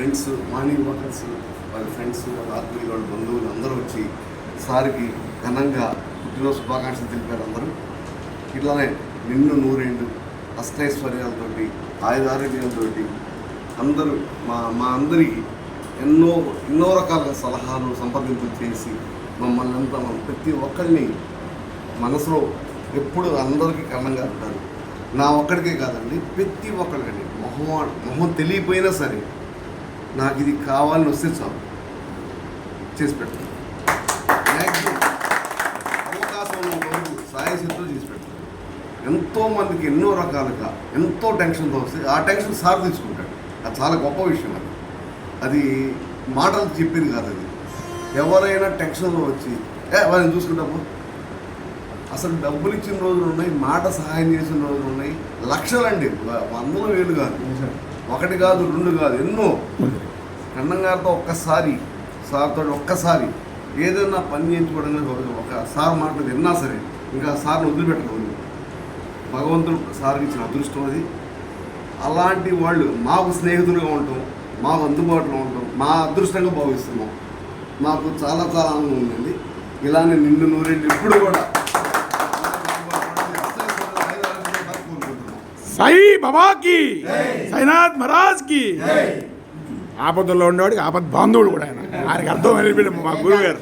Friends morning workers వాళ్ళ friends వాళ్ళ ఆత్మీయులు వాళ్ళ బంధువులు అందరూ వచ్చి సార్కి ఘనంగా పుట్టినరోజు శుభాకాంక్షలు తెలిపారు అందరూ. ఇట్లానే నిన్ను నూరేండు అష్టైశ్వర్యాలతోటి ఆయుధారోగ్యాలతో అందరూ మా మా అందరికీ ఎన్నో ఎన్నో రకాల సలహాలు సంప్రదింపులు చేసి మమ్మల్ని అంతా మన ప్రతి ఒక్కరిని మనసులో ఎప్పుడు అందరికీ కారణంగా ఉంటారు. నా ఒక్కడికే కాదండి ప్రతి ఒక్కరికండి మొహం మొహం తెలియపోయినా సరే నాకు ఇది కావాలని వస్తే చాలు. చేసి పెడతాను మ్యాక్సిమం అవకాశం ఉన్న వరకు చేసి పెడతాను ఎంతో మందికి ఎన్నో రకాలుగా ఎంతో టెన్షన్తో వస్తే ఆ టెన్షన్ సార్ తీసుకుంటాడు. అది చాలా గొప్ప విషయం అది. అది మాటలు చెప్పేది కాదు అది. ఎవరైనా టెన్షన్లో వచ్చి ఏ వాళ్ళని చూసుకుంటాము అసలు డబ్బులు ఇచ్చిన రోజులు ఉన్నాయి మాట సహాయం చేసిన రోజులు ఉన్నాయి. లక్షలండి. వందల వేలు కాదు. ఒకటి కాదు రెండు కాదు ఎన్నో. కన్నంగారితో ఒక్కసారి సార్తో ఒక్కసారి ఏదైనా పని చేయించుకోవడం కానీ ఒక- సార్ మాట విన్నా సరే ఇంకా సార్ని వదిలిపెట్టకూడదు. భగవంతుడు సార్కి ఇచ్చిన అదృష్టం అది. అలాంటి వాళ్ళు మాకు స్నేహితులుగా ఉంటాం మాకు అందుబాటులో ఉంటాం మా అదృష్టంగా భావిస్తున్నాం. మాకు చాలా చాలా ఆనందం ఉందండి. ఇలానే నిండు నూరేళ్ళు ఇప్పుడు కూడా సాయి బాబాకి సాయినాథ్ మహారాజ్కి ఆపదల్లో ఉండేవాడికి ఆపద్ బాంధవుడు కూడా ఆయన. ఆయనకి అర్థం అయిపోయింది మా గురువు గారు